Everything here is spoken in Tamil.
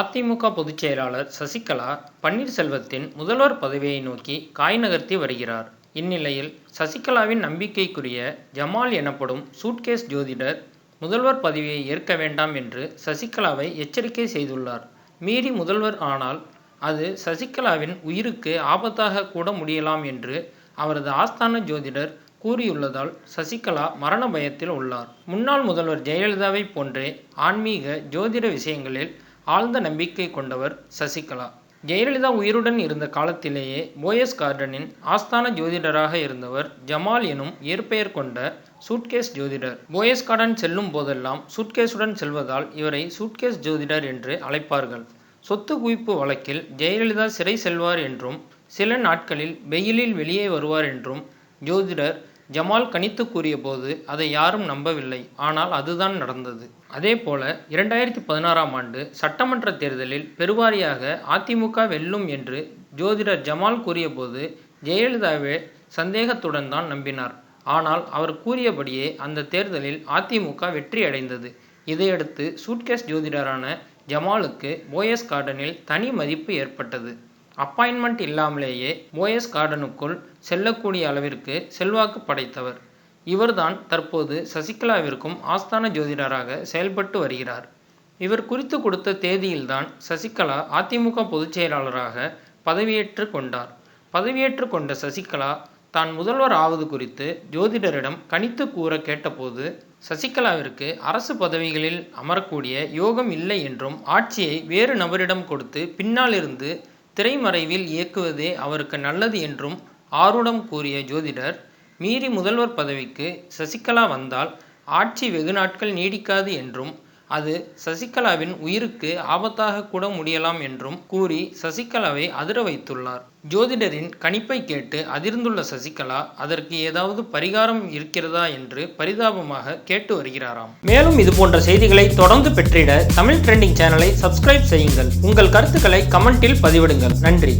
அதிமுக பொதுச் செயலாளர் சசிகலா பன்னீர்செல்வத்தின் முதல்வர் பதவியை நோக்கி காய் நகர்த்தி வருகிறார். இந்நிலையில் சசிகலாவின் நம்பிக்கைக்குரிய ஜமால் எனப்படும் சூட்கேஸ் ஜோதிடர் முதல்வர் பதவியை ஏற்க வேண்டாம் என்று சசிகலாவை எச்சரிக்கை செய்துள்ளார். மீறி முதல்வர் ஆனால் அது சசிகலாவின் உயிருக்கு ஆபத்தாக கூட முடியலாம் என்று அவரது ஆஸ்தான ஜோதிடர் கூறியுள்ளதால் சசிகலா மரண பயத்தில் உள்ளார். முன்னாள் முதல்வர் ஜெயலலிதாவை போன்றே ஆன்மீக ஜோதிட விஷயங்களில் ஆழ்ந்த நம்பிக்கை கொண்டவர் சசிகலா. ஜெயலலிதா உயிருடன் இருந்த காலத்திலேயே போயஸ் கார்டனின் ஆஸ்தான ஜோதிடராக இருந்தவர் ஜமால் எனும் இயற்பெயர் கொண்ட சூட்கேஸ் ஜோதிடர். போயஸ் கார்டன் செல்லும் போதெல்லாம் சூட்கேஸுடன் செல்வதால் இவரை சூட்கேஸ் ஜோதிடர் என்று அழைப்பார்கள். சொத்து குவிப்பு வழக்கில் ஜெயலலிதா சிறை செல்வார் என்றும் சில நாட்களில் வெயிலில் வெளியே வருவார் என்றும் ஜோதிடர் ஜமால் கணித்து கூறியபோது அதை யாரும் நம்பவில்லை. ஆனால் அதுதான் நடந்தது. அதேபோல இரண்டாயிரத்தி பதினாறாம் ஆண்டு சட்டமன்ற தேர்தலில் பெருவாரியாக அதிமுக வெல்லும் என்று ஜோதிடர் ஜமால் கூறியபோது ஜெயலலிதாவே சந்தேகத்துடன் தான் நம்பினார். ஆனால் அவர் கூறியபடியே அந்த தேர்தலில் அதிமுக வெற்றி அடைந்தது. இதையடுத்து சூட்கேஸ் ஜோதிடரான ஜமாலுக்கு போயஸ் கார்டனில் தனி மதிப்பு ஏற்பட்டது. அப்பாயின்மெண்ட் இல்லாமலேயே போயஸ் கார்டனுக்குள் செல்லக்கூடிய அளவிற்கு செல்வாக்கு படைத்தவர். இவர்தான் தற்போது சசிகலாவிற்கும் ஆஸ்தான ஜோதிடராக செயல்பட்டு வருகிறார். இவர் குறித்து கொடுத்த தேதியில்தான் சசிகலா அதிமுக பொதுச் செயலாளராக பதவியேற்று கொண்டார். பதவியேற்று கொண்ட சசிகலா தான் முதல்வர் ஆவது குறித்து ஜோதிடரிடம் கணித்து கூற கேட்டபோது சசிகலாவிற்கு அரசு பதவிகளில் அமரக்கூடிய யோகம் இல்லை என்றும் ஆட்சியை வேறு நபரிடம் கொடுத்து பின்னால் இருந்து திரைமறைவில் இயக்குவதே அவருக்கு நல்லது என்றும் ஆருடம் கூறிய ஜோதிடர் மீறி முதல்வர் பதவிக்கு சசிகலா வந்தால் ஆட்சி வெகு நாட்கள் நீடிக்காது என்றும் அது சசிகலாவின் உயிருக்கு ஆபத்தாக கூட முடியலாம் என்றும் கூறி சசிகலாவை அதிர வைத்துள்ளார். ஜோதிடரின் கணிப்பை கேட்டு அதிர்ந்துள்ள சசிகலா அதற்கு ஏதாவது பரிகாரம் இருக்கிறதா என்று பரிதாபமாக கேட்டு வருகிறாராம். மேலும் இது போன்ற செய்திகளை தொடர்ந்து பெற்றிட தமிழ் ட்ரெண்டிங் சேனலை சப்ஸ்கிரைப் செய்யுங்கள். உங்கள் கருத்துக்களை கமெண்டில் பதிவிடுங்கள். நன்றி.